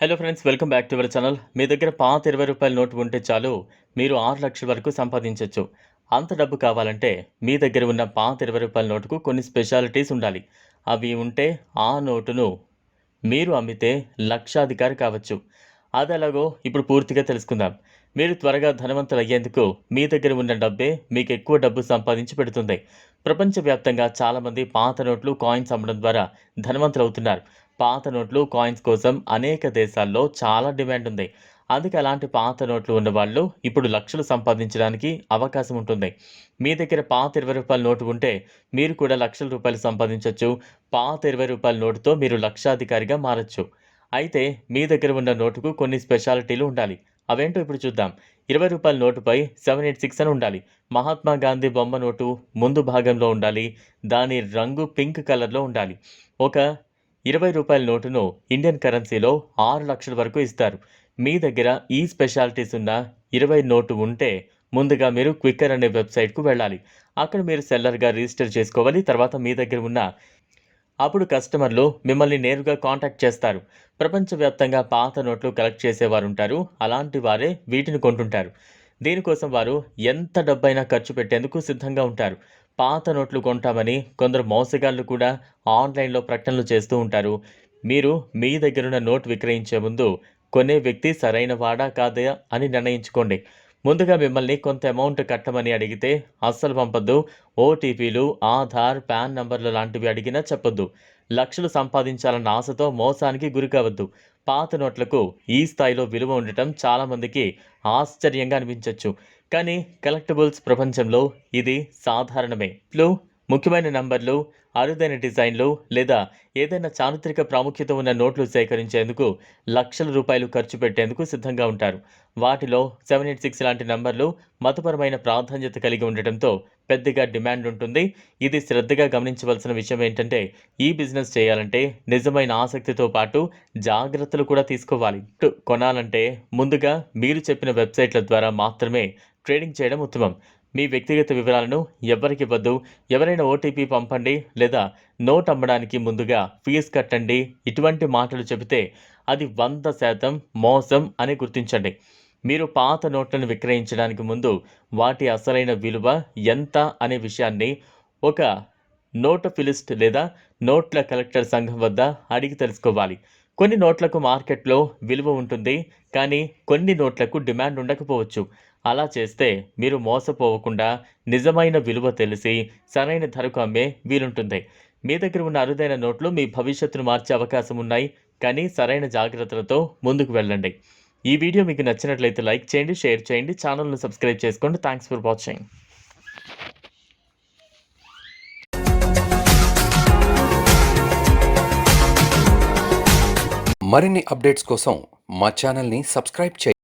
Hello friends welcome back to our channel మీ దగ్గర పాత ఇరవై రూపాయల నోటు ఉంటే చాలు మీరు ఆరు లక్షల వరకు సంపాదించవచ్చు అంత డబ్బు కావాలంటే మీ దగ్గర ఉన్న పాత ఇరవై రూపాయల నోటుకు కొన్ని స్పెషాలిటీస్ ఉండాలి. అవి ఉంటే ఆ నోటును మీరు అమ్మితే లక్షాధికారి కావచ్చు. అది ఎలాగో ఇప్పుడు పూర్తిగా తెలుసుకుందాం. మీరు త్వరగా ధనవంతులు అయ్యేందుకు మీ దగ్గర ఉన్న డబ్బే మీకు ఎక్కువ డబ్బు సంపాదించి పెడుతుంది. ప్రపంచవ్యాప్తంగా చాలామంది పాత నోట్లు కాయిన్స్ అమ్మడం ద్వారా ధనవంతులు అవుతున్నారు. పాత నోట్లు కాయిన్స్ కోసం అనేక దేశాల్లో చాలా డిమాండ్ ఉంది. అందుకే అలాంటి పాత నోట్లు ఉన్నవాళ్ళు ఇప్పుడు లక్షలు సంపాదించడానికి అవకాశం ఉంటుంది. మీ దగ్గర పాత ఇరవై రూపాయల నోటు ఉంటే మీరు కూడా లక్షల రూపాయలు సంపాదించవచ్చు పాత ఇరవై రూపాయల నోటుతో మీరు లక్షాధికారిగా మారచ్చు. అయితే మీ దగ్గర ఉన్న నోటుకు కొన్ని స్పెషాలిటీలు ఉండాలి. అవేంటో ఇప్పుడు చూద్దాం. ఇరవై రూపాయల నోటుపై సెవెన్ ఎయిట్ సిక్స్ అని ఉండాలి. మహాత్మా గాంధీ బొమ్మ నోటు ముందు భాగంలో ఉండాలి. దాని రంగు పింక్ కలర్లో ఉండాలి. ఒక ఇరవై రూపాయల నోటును ఇండియన్ కరెన్సీలో ఆరు లక్షల వరకు ఇస్తారు. మీ దగ్గర ఈ స్పెషాలిటీస్ ఉన్న ఇరవై నోటు ఉంటే ముందుగా మీరు క్విక్కర్ అనే వెబ్సైట్కు వెళ్ళాలి. అక్కడ మీరు సెల్లర్గా రిజిస్టర్ చేసుకోవాలి. తర్వాత మీ దగ్గర ఉన్న అప్పుడు కస్టమర్లు మిమ్మల్ని నేరుగా కాంటాక్ట్ చేస్తారు. ప్రపంచవ్యాప్తంగా పాత నోట్లు కలెక్ట్ చేసేవారు ఉంటారు. అలాంటి వారే వీటిని కొంటుంటారు. దీనికోసం వారు ఎంత డబ్బైనా ఖర్చు పెట్టేందుకు సిద్ధంగా ఉంటారు. పాత నోట్లు కొంటామని కొందరు మోసగాళ్ళు కూడా ఆన్లైన్లో ప్రకటనలు చేస్తూ ఉంటారు. మీరు మీ దగ్గరున్న నోట్ విక్రయించే ముందు కొనే వ్యక్తి సరైన వాడా కాదా అని నిర్ణయించుకోండి. ముందుగా మిమ్మల్ని కొంత అమౌంట్ కట్టమని అడిగితే అస్సలు పంపొద్దు. ఓటీపీలు ఆధార్ పాన్ నంబర్లు లాంటివి అడిగినా చెప్పొద్దు. లక్షలు సంపాదించాలన్న ఆశతో మోసానికి గురికావద్దు పాత నోట్లకు ఈ స్థాయిలో విలువ ఉండటం చాలామందికి ఆశ్చర్యంగా అనిపించవచ్చు కానీ కలెక్టబుల్స్ ప్రపంచంలో ఇది సాధారణమే. ఫ్లూ ముఖ్యమైన నంబర్లు అరుదైన డిజైన్లు లేదా ఏదైనా చారిత్రక ప్రాముఖ్యత ఉన్న నోట్లు సేకరించేందుకు లక్షల రూపాయలు ఖర్చు పెట్టేందుకు సిద్ధంగా ఉంటారు. వాటిలో సెవెన్ ఎయిట్ సిక్స్ లాంటి నంబర్లు మతపరమైన ప్రాధాన్యత కలిగి ఉండటంతో పెద్దగా డిమాండ్ ఉంటుంది. ఇది శ్రద్ధగా గమనించవలసిన విషయం ఏంటంటే ఈ బిజినెస్ చేయాలంటే నిజమైన ఆసక్తితో పాటు జాగ్రత్తలు కూడా తీసుకోవాలి. కొనాలంటే ముందుగా మీరు చెప్పిన వెబ్సైట్ల ద్వారా మాత్రమే ట్రేడింగ్ చేయడం ఉత్తమం. మీ వ్యక్తిగత వివరాలను ఎవరికి ఇవ్వద్దు. ఎవరైనా ఓటీపీ పంపండి లేదా నోట్ అమ్మడానికి ముందుగా ఫీజు కట్టండి. ఇటువంటి మాటలు చెబితే అది వంద శాతం మోసం అని గుర్తించండి. మీరు పాత నోట్లను విక్రయించడానికి ముందు వాటి అసలైన విలువ ఎంత అనే విషయాన్ని ఒక నోటోఫిలిస్ట్ లేదా నోట్ల కలెక్టర్ సంఘం వద్ద అడిగి తెలుసుకోవాలి. కొన్ని నోట్లకు మార్కెట్లో విలువ ఉంటుంది. కానీ కొన్ని నోట్లకు డిమాండ్ ఉండకపోవచ్చు. అలా చేస్తే మీరు మోసపోవకుండా నిజమైన విలువ తెలిసి సరైన ధరకు అమ్మే వీలుంటుంది. మీ దగ్గర ఉన్న అరుదైన నోట్లు మీ భవిష్యత్తును మార్చే అవకాశం ఉన్నాయి. కానీ సరైన జాగ్రత్తలతో ముందుకు వెళ్ళండి. ఈ వీడియో మీకు నచ్చినట్లయితే లైక్ చేయండి షేర్ చేయండి ఛానల్ను సబ్స్క్రైబ్ చేసుకోండి. థ్యాంక్స్ ఫర్ వాచింగ్ మరిన్ని అప్డేట్స్ కోసం మా ఛానల్ని సబ్స్క్రైబ్ చేయండి.